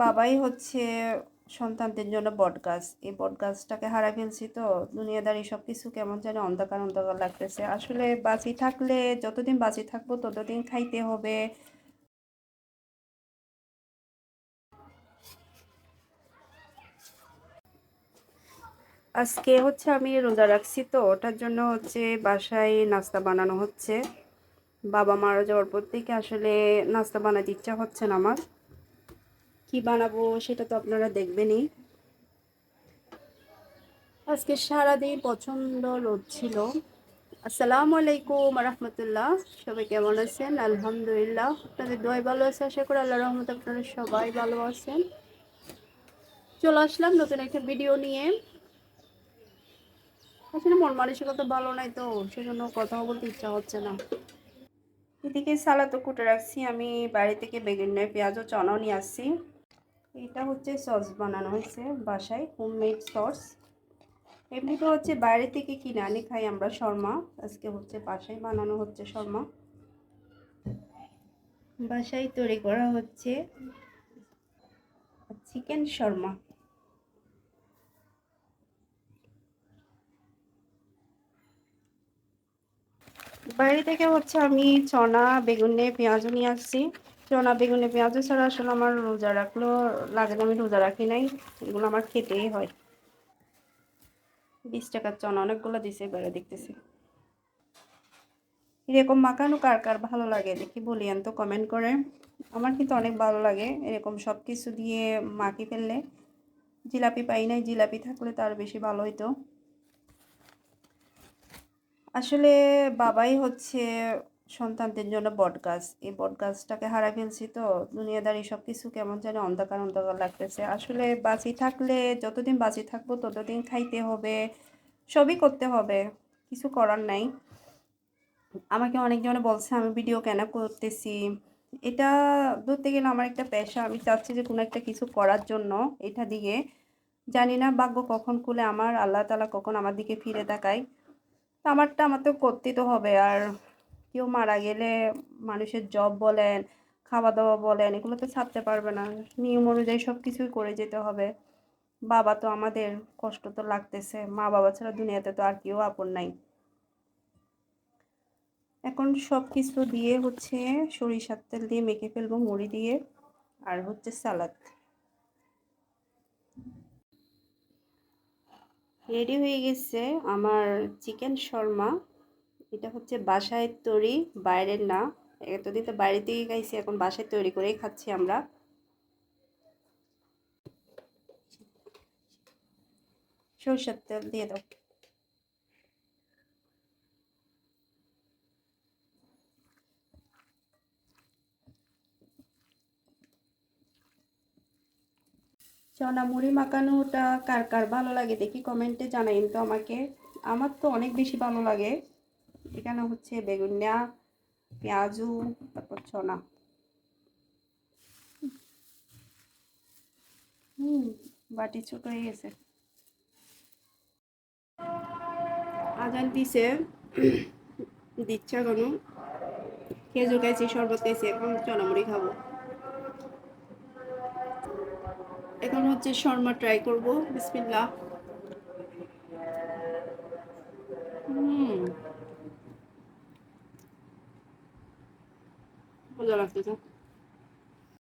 বাবাই হচ্ছে সন্তানদের জন্য বটগাছ এই বটগাছটাকে হারা ফেলছি তো। দুনিয়াদারি সব কিছু কেমন যেন অন্ধকার অন্ধকার লাগতেছে। আসলে বাঁচি থাকলে, যতদিন বাঁচি থাকব, ততদিন খাইতে হবে। আজকে হচ্ছে আমি রোজা রাখছি তো। ওটার জন্য হচ্ছে বাসায় নাস্তা বানানো হচ্ছে। বাবা মারা যাওয়ার পর থেকে আসলে নাস্তা বানাতে ইচ্ছা হচ্ছে না আমার। কি বানাবো সেটা তো আপনারা দেখবেনই। আজকে সারাদিন প্রচণ্ড রোদ ছিল। আসসালামু আলাইকুম রহমতুল্লাহ, সবাই কেমন আছেন? আলহামদুলিল্লাহ, আপনাদের দোয়াই ভালো আছে, আশা করি আল্লাহ রহমত আপনারা সবাই ভালো আছেন। চলে আসলাম নতুন একটা ভিডিও নিয়ে। আসলে মন মানসিকতা ভালো নাই তো, সেজন্য কথা বলতে ইচ্ছা হচ্ছে না। এদিকে সালাদও কুটে রাখছি, আমি বাড়ি থেকে বেগুন নয় পেঁয়াজও চনাও নিয়ে আসছি। এটা হচ্ছে সস বানানো হয়েছে বাসায় হোমমেড সস। এমনিতে হচ্ছে বাইরে থেকে কিনে আনি, খাই আমরা শর্মা। আজকে হচ্ছে বাসায় বানানো হচ্ছে শর্মা। বাসায় তৈরি করা হচ্ছে চিকেন শর্মা। বাইরে থেকে হচ্ছে আমি চনা, বেগুনে পেঁয়াজও নিয়ে আসছি। চনা বেগুনে পেঁয়াজও ছাড়া আসলে আমার রোজা রাখলেও লাগে আমি রোজা রাখি নাই। এগুলো আমার খেতেই হয়। বিশ টাকার চনা, অনেকগুলো দিছে বেড়ে দেখতেছি। এরকম মাখানো কার কার ভালো লাগে দেখি বলিয়েন তো কমেন্ট করে। আমার কিন্তু অনেক ভালো লাগে এরকম সব কিছু দিয়ে মাখি ফেললে। জিলাপি পাই নাই, জিলাপি থাকলে তার বেশি ভালো হইতো। আসলে বাবাই হচ্ছে সন্তানদের জন্য বটগাছ এই বটগাছটাকে হারা ফেলছি তো, দুনিয়াদারি সব কিছু কেমন যেন অন্ধকার অন্ধকার লাগতেছে। আসলে বাঁচি থাকলে, যতদিন বাঁচি থাকব, ততদিন খাইতে হবে, সবই করতে হবে, কিছু করার নাই। আমাকে অনেকজনে বলছে, আমি ভিডিও কেন করতেছি? এটা ধরতে গেলে আমার একটা পেশা। আমি চাচ্ছি যে কোনো একটা কিছু করার জন্য এটা দিয়ে। জানি না ভাগ্য কখন খুলে, আমার আল্লাহ তালা কখন আমার দিকে ফিরে তাকায়। আমারটা আমার তো করতেই তো হবে। আর কেউ মারা গেলে মানুষের জব বলেন খাওয়া দাওয়া বলেন এগুলো তো ছাড়তে পারবে না। নিয়ম অনুযায়ী সব কিছুই করে যেতে হবে। বাবা তো আমাদের কষ্ট তো লাগতেছে। মা বাবা ছাড়া দুনিয়াতে তো আর কেউ আপন নাই। এখন সব কিছু দিয়ে হচ্ছে সরিষার তেল দিয়ে মেখে ফেলব, মুড়ি দিয়ে, আর হচ্ছে সালাদ। রেডি হয়ে গেছে আমার চিকেন শর্মা। এটা হচ্ছে বাসায় তৈরি, বাইরের না। এতদিন তো বাইরে থেকেই খাইছি, এখন বাসায় তৈরি করেই খাচ্ছি আমরা। সরষের তেল দিয়ে দাও। চনা মুড়ি মাখানোটা কার কার ভালো লাগে দেখি কমেন্টে জানাইন তো আমাকে। আমার তো অনেক বেশি ভালো লাগে। এখানে হচ্ছে বেগুনিয়া পেঁয়াজু, তারপর হুম, বাটি ছোট হয়ে গেছে। আজান দিছে, দিচ্ছে কোনো খেজুর খাইছি, শরবত খাইছি, এখন চনা মুড়ি খাব। এখন হচ্ছে শর্মা ট্রাই করব, বিসমিল্লাহ। খোলা রাখতে চান